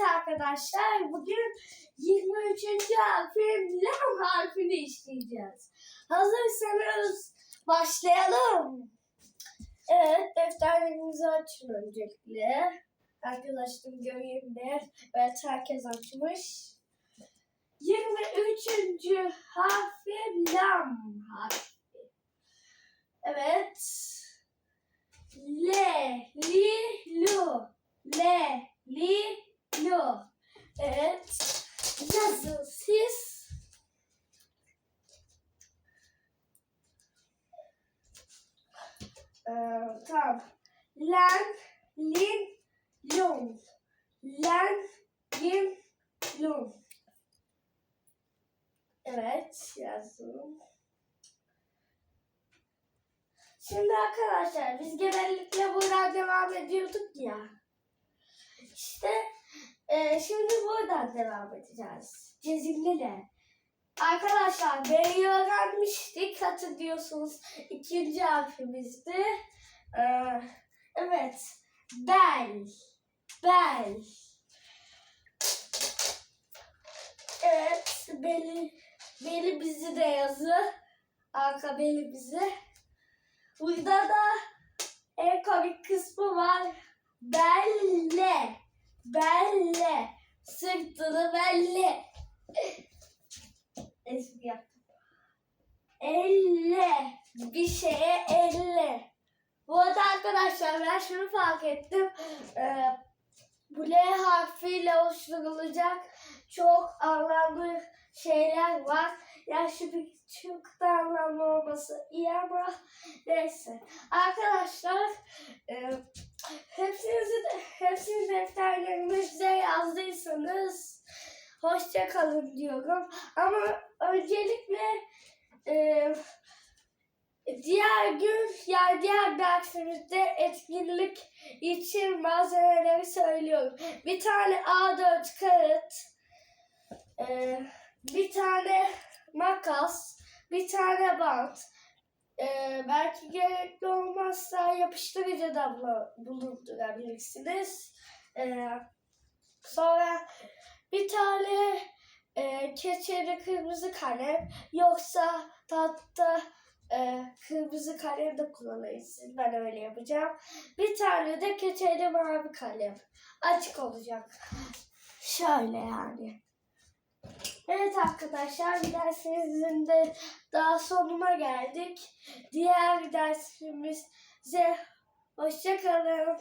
Arkadaşlar bugün 23. harfin lam harfini işleyeceğiz. Hazırsanız başlayalım. Evet defterlerinizi açın öncelikle. Arkadaşlarım göreyim bir. Evet herkes açmış. 23. harfi lam harfi. Ee, tamam. Len, lin, lung. Len, lin, lung. Evet yazdım. Şimdi arkadaşlar biz genellikle buradan devam ediyorduk ya. İşte e, şimdi buradan devam edeceğiz. Cezimliyle. Arkadaşlar B'yi öğrenmiştik. Hatırlıyorsunuz ikinci harfimizdi. Ee, evet. Bel. Bel. Evet. Beli, beli bizi de yazı. Arka beli bizi. Burada da en komik kısmı var. Belle. Belle. Sırtını belle. Espri yaptım. Elle. Bir şeye elle. Bu arada arkadaşlar ben şunu fark ettim. Ee, bu L harfiyle oluşturulacak çok anlamlı şeyler var. Ya şu bir çok da anlamlı olması iyi ama neyse. Arkadaşlar e, hepsinizi de, hepsini defterlerinize yazdıysanız hoşça kalın diyorum. Ama öncelikle e, diğer gün yani diğer dersimizde etkinlik için malzemeleri söylüyorum. Bir tane A4 kağıt, e, bir tane makas, bir tane bant. Ee, belki gerekli olmazsa yapıştırıcı da bulu- bulundurabilirsiniz. Ee, sonra e, keçeli kırmızı kalem yoksa tahta e, kırmızı kalem de kullanabilirsiniz. Ben öyle yapacağım. Bir tane de keçeli mavi kalem. Açık olacak. Şöyle yani. Evet arkadaşlar dersimizin de daha sonuna geldik. Diğer dersimize hoşça kalın.